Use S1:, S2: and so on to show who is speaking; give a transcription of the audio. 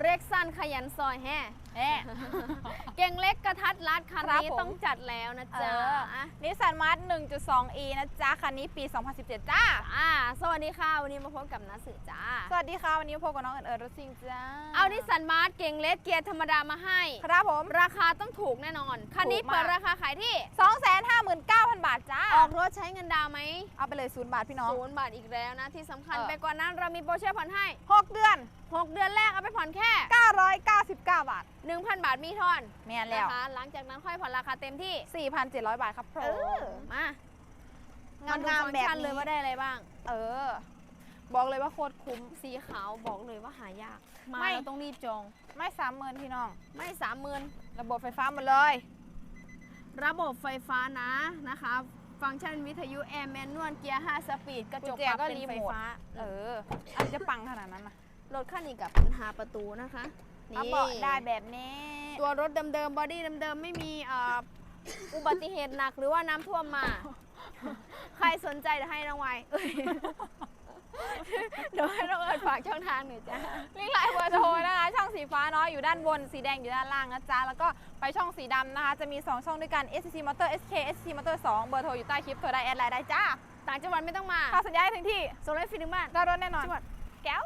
S1: เร็กซันขยันซอยแฮ่
S2: เอ๊ะ
S1: เก่งเล็กกระทัดรัดคัน
S2: ครับ
S1: นี้
S2: ผม
S1: ต้องจัดแล้วนะ
S2: เอ
S1: จ๊ะ
S2: อ
S1: อะ
S2: นิสสันมาร์ท 1.2e นะจ๊ะ คันนี้ปี 2017 จ้า
S1: อ่าสวัสดีค่ะ วันนี้มาพบกับนัสื่อจ้า
S2: สวัสดีค่ะ วันนี้พบกับน้องเอิญเอิญรถซิงจ้า
S1: เอานิสสันมาร์ทเก่งเล็กเกียร์ธรรมดามาให้
S2: ครับผม
S1: ราคาต้องถูกแน่นอน คันนี้
S2: ถูกมาก
S1: เปิดราคาขายที่
S2: 259,000บาทจ้า
S1: ออกรถ ใช้เงินดาวน์ไหม
S2: เอาไปเลยศูนย์บาทพี่น้อง
S1: ศูนย์บาทอีกแล้วนะ ที่สำคัญ
S2: เออ
S1: ไปกว่านั้นเรามีโปรเช่ผ่อนให้
S2: 6 เดือน
S1: 6 เดือนแรกเอาไปผ่อนแค่
S2: 999 บาท
S1: 1,000 บาทมีทอน
S2: แม่นแล้ว
S1: นะคะหลังจากนั้นค่อยผ่อนราคาเต็มที่
S2: 4,700 บาทครับผม
S1: เออ มา
S2: งาม
S1: ดู
S2: งาม
S1: ฟังก์
S2: แบบ
S1: ชันเลย
S2: นี้
S1: ว่าได้อะไรบ้าง
S2: เออ บอกเลยว่าโคตรคุ้ม
S1: สีขาวบอกเลยว่าหายาก มา
S2: ไม่
S1: เราต้องรีบจอง
S2: ไม่สามหมื่นพี่น้อง
S1: ไม่สามหมื่น
S2: ระบบไฟฟ้าหมดเลย
S1: ระบบไฟฟ้านะนะคะ ฟังก์ชันวิทยุแอร์แมนนวลเกียร์ 5 สปีด กระจก
S2: กุญแจ
S1: ปรับ
S2: ก็
S1: เป็น
S2: รี
S1: ไฟ
S2: โมท
S1: ฟ้า
S2: เอออันจะปังขนาดนั้นนะ
S1: รถคันนี้กับเป็นหาประตูนะคะ
S2: เอาเบาะได้แบบนี้
S1: ตัวรถเดิมๆบอดี้เดิมๆไม่มีเอ่ออุบัติเหตุหนักหรือว่าน้ำท่วมมา ใครสนใจเดี๋ยวให้น้องไว้เอ้ยเดี๋ยวให้น้องเอิญฝากช่องทางหน่อยจ้ะ
S2: ลิงก์ไลน์ ฟ้าเนาะอยู่ด้านบนสีแดงอยู่ด้านล่างนะจ๊ะแล้วก็ไปช่องสีดำนะคะ จะมี 2 ช่องด้วยกัน SCC Motor SK SCC Motor 2 เบอร์โทรอยู่ใต้คลิปโทรได้แอดไลน์ได้จ้า
S1: ต่างจังหวัดไม่ต้องมา
S2: ค่าสัญญาให้ถึงที่
S1: ส่งรถฟรีถึงบ้าน
S2: ได้รถแน่นอน
S1: จังหวัด